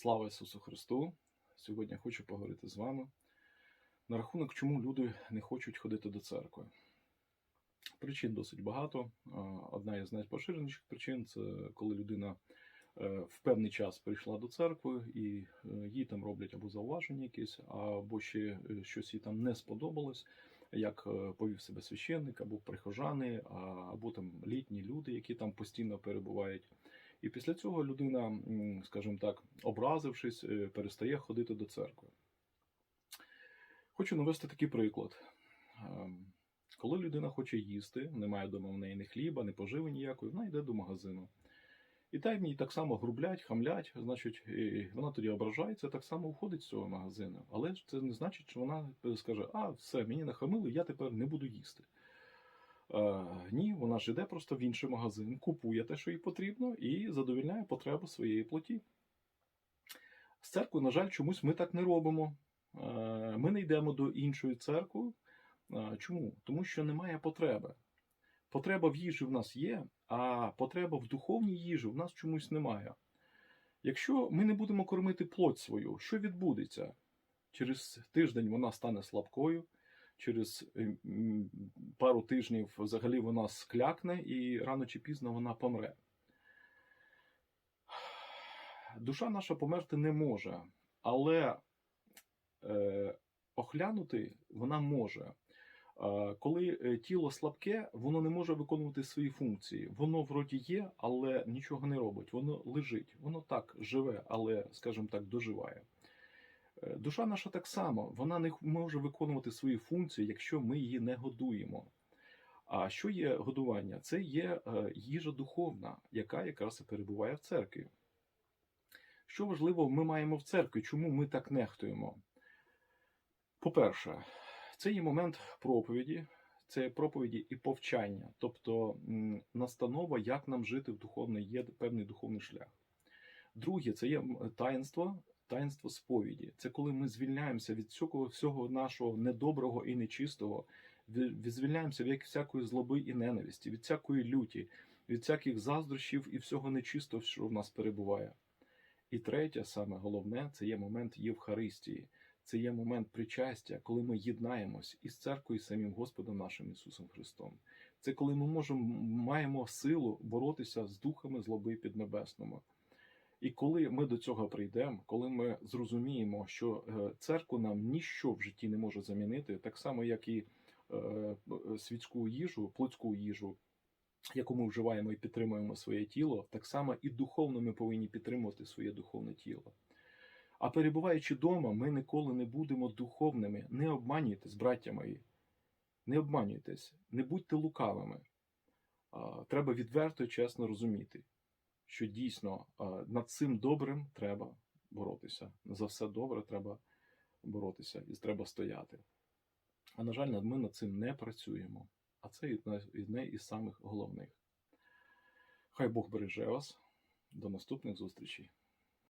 Слава Ісусу Христу! Сьогодні хочу поговорити з вами на рахунок, чому люди не хочуть ходити до церкви. Причин досить багато. Одна із найпоширеніших причин це коли людина е, в певний час прийшла до церкви і е, їй там роблять або зауваження якісь, або ще е, щось їй там не сподобалось, як повів себе священник, або прихожани, або там літні люди, які там постійно перебувають. І після цього людина, скажімо так, образившись, е, перестає ходити до церкви. Хочу навести такий приклад. Ем, Коли людина хоче їсти, немає вдома в неї ні хліба, ні поживи ніякої, вона йде до магазину. І там їй так само грублять, хамлять, значить, вона тоді ображається, так само входить з цього магазину. Але це не значить, що вона скаже, а все, мені нахамили, я тепер не буду їсти. Е, ні, вона ж іде просто в інший магазин, купує те, що їй потрібно, і задовільняє потребу своєї плоті. З церкви, на жаль, чомусь ми так не робимо. Е, Ми не йдемо до іншої церкви. Е, Чому? Тому що немає потреби. Потреба в їжі в нас є, а потреба в духовній їжі в нас чомусь немає. Якщо ми не будемо кормити плоть свою, що відбудеться? Через тиждень вона стане слабкою, через е, пару тижнів взагалі вона склякне і рано чи пізно вона помре. Душа наша померти не може, але е, охлянути вона може. Е, Коли е, тіло слабке, воно не може виконувати свої функції. Воно вроді є, але нічого не робить. Воно лежить. Воно так живе, але, скажімо так, доживає. Е, Душа наша так само, вона не може виконувати свої функції, якщо ми її не годуємо. А що є годування? Це є е, їжа духовна, яка якраз і перебуває в церкві. Що важливо, ми маємо в церкві, чому ми так нехтуємо? По-перше, це є момент проповіді, це проповіді і повчання, тобто настанова, як нам жити в духовний, є певний духовний шлях. Друге, це є таїнство, таїнство сповіді. Це коли ми звільняємося від всього, всього нашого недоброго і нечистого, звільняємося від всякої злоби і ненависті, від всякої люті, від всяких заздрощів і всього нечистого, що в нас перебуває. І третє, саме головне, це є момент Євхаристії. Це є момент причастя, коли ми єднаємось із церквою, самим Господом нашим Ісусом Христом. Це коли ми можемо маємо силу боротися з духами злоби піднебесними. І коли ми до цього прийдемо, коли ми зрозуміємо, що е, церкву нам ніщо в житті не може замінити, так само як і е, е, світську їжу, плотську їжу, яку ми вживаємо і підтримуємо своє тіло, так само і духовно ми повинні підтримувати своє духовне тіло. А перебуваючи вдома, ми ніколи не будемо духовними. Не обманюйтесь, браття мої. Не обманюйтесь, не будьте лукавими. Треба відверто і чесно розуміти, що дійсно над цим добрим треба боротися. За все добре треба боротися і треба стояти. А на жаль, ми над цим не працюємо. А це одне із самих головних. Хай Бог береже вас. До наступних зустрічей.